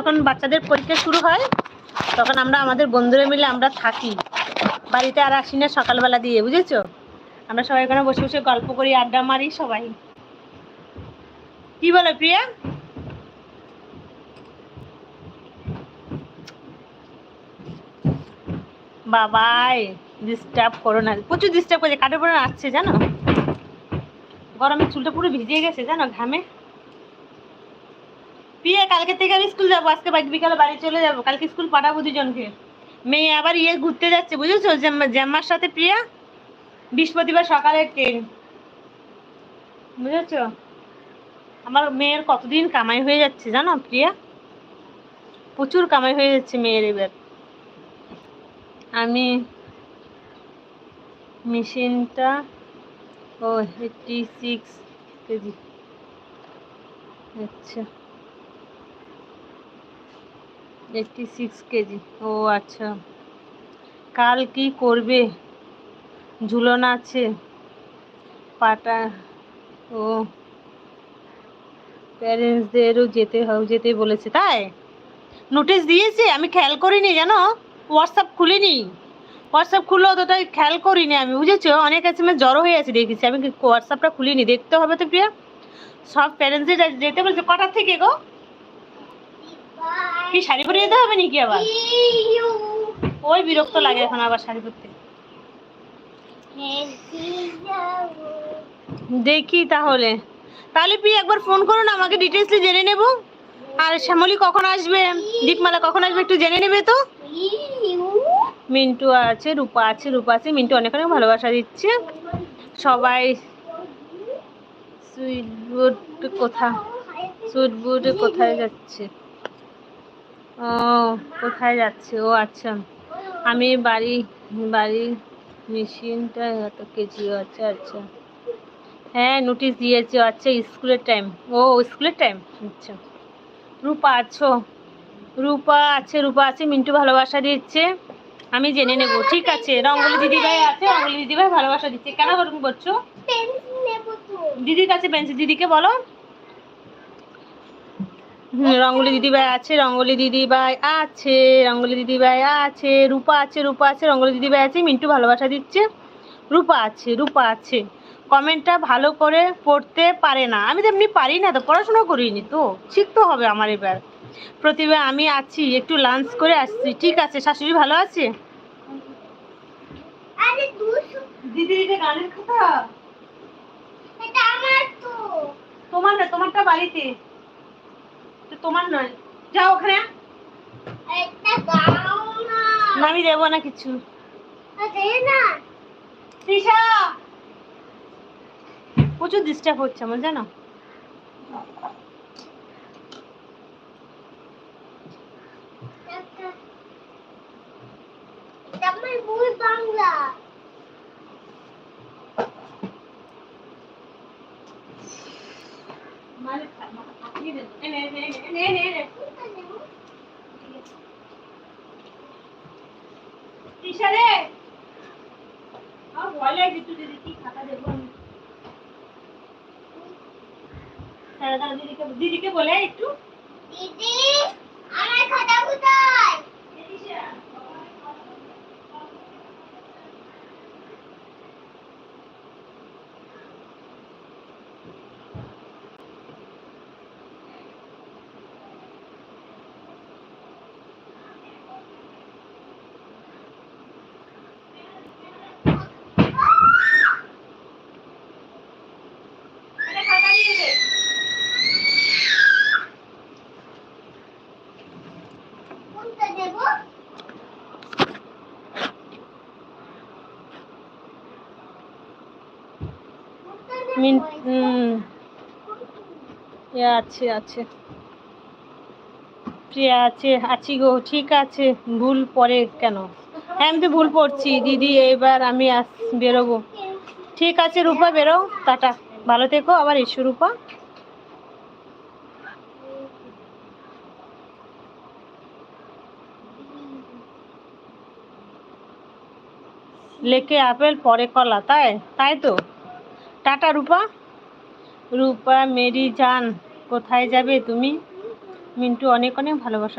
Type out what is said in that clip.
যখন বাচ্চাদের পরীক্ষা শুরু হয়, তখন আমরা আমাদের বন্ধুরা মিলে আমরা থাকি। বাড়িতে আর আসি না সকালবেলা দিয়ে, বুঝেছ? আমরা সবাই ওখানে বসে বসে গল্প করি, আড্ডা মারি সবাই। কি বলে প্রিয়া? বাবাই ডিস্টার্ব করো না। প্রচুর ডিস্টার্ব করছে, কাঠের পরে আসছে জানো? গরমে চুলটা পুরো ভিজে গেছে, জানো, ঘামে। প্রিয়া কালকে থেকে আমি স্কুল যাব, আজকে বাকি বিকালে বাড়ি চলে যাব, কালকে স্কুল পাঠাবো দুজনকে। মেয়ে আবার ইয়ে ঘুরতে যাচ্ছে, বুঝেছ? জ্যাম- জ্যাম্মার সাথে প্রিয়া, বৃহস্পতিবার সকালে ট্রেন। বুঝেছ? আমার মেয়ের কতদিন কামাই হয়ে যাচ্ছে জানো প্রিয়া? প্রচুর কামাই হয়ে যাচ্ছে মেয়ের এবার। আমি মেশিনটা, ও এইটটি সিক্স কেজি। আচ্ছা। Eighty six KG. ও আচ্ছা। কাল কি করবে? ঝুলন আছে। পাটা, ও। প্যারেন্টসদেরও যেতে হবে যেতে বলেছে। তাই? নোটিশ দিয়েছে? আমি খেয়াল করিনি জানো? হোয়াটসঅ্যাপ খুলিনি। হোয়াটসঅ্যাপ খুললে অতটা খেয়াল করিনি আমি, বুঝেছ? অনেক আছে আমার জড়ো হয়ে আছে দেখেছি। আমি হোয়াটসঅ্যাপটা খুলিনি? দেখতে হবে তো প্রিয়া। সব প্যারেন্টসদের যেতে বলছে। কটার থেকে গো? কি শাড়ি পরে যেতে হবে নাকি আবার? ওই বিরক্ত লাগে এখন আবার শাড়ি পরতে। দেখি তাহলে। তাহলে প্রিয়া, একবার ফোন করুন আমাকে ডিটেলসলি জেনে নেব। আর শ্যামলী কখন আসবে? দীপমালা কখন আসবে একটু জেনে নেবে তো? মিন্টু আছে, রূপা আছে রূপা আছে, মিন্টু অনেক অনেক ভালোবাসা দিচ্ছে। সবাই সুইট বুট কোথা সুইট বুট কোথায় যাচ্ছে? ও কোথায় যাচ্ছে? ও আচ্ছা। আমি বাড়ি বাড়ি মেশিনটা এত কেজি আচ্ছা আচ্ছা। হ্যাঁ নোটিশ দিয়েছে আচ্ছা স্কুলের টাইম ও স্কুলের টাইম আচ্ছা। রূপা আছো? রূপা আছে রূপা আছে মিন্টু ভালোবাসা দিচ্ছে। আমি জেনে নেব ঠিক আছে? রঙ্গলি দিদিভাই আছে রঙ্গলি দিদিভাই ভালোবাসা দিচ্ছে। কেন করছ? দিদির কাছে পেন্সিল দিদিকে বলো। রঙ্গলি দিদিভাই আছে রঙ্গলি দিদিভাই আছে রঙ্গলি দিদিভাই আছে রূপা আছে রূপা আছে রঙ্গলি দিদিভাই আছে মিন্টু ভালোবাসা দিচ্ছে রূপা আছে রূপা আছে। কমেন্টটা ভালো করে পড়তে পারে না। আমি তো এমনি পারি না তো পড়াশোনা করিনি তো শিখতে হবে আমার এবার। প্রতিভা আমি আছি একটু লাঞ্চ করে আসছি। ঠিক আছে শাশুড়ি ভালো আছে? দিদি এটা গানের কথা তোমার না তোমারটা বাড়িতে। তোমার নয়। যাও ওখানে। আমি দেবো না কিছু। প্রচুর ডিস্টার্ব হচ্ছে আমার জানো? বাংলা। তৃষা রে আমার ভয় লাগছে তুই খাতা দেবো দিদিকে দিদিকে বলে একটু। দিদি আমার খাতা কোথায় এটা খাতা দিয়ে দে কোনটা দেব কোনটা দেব? মিন এ আছে আছে। প্রিয়া আছে, আছি গো, ঠিক আছে। ভুল পরে কেন? হ্যাঁ আমি ভুল পড়ছি। দিদি, এবার আমি আস, বেরোবো। ঠিক আছে, রূপা, বেরো। টাটা। ভালো থেকো। আবার এসো, রূপা। লেকে আপেল, পরে কলা, তাই? তাই তো? টাটা রূপা। রূপা মেরি জান কোথায় যাবে তুমি? মিন্টু অনেক অনেক ভালোবাসা।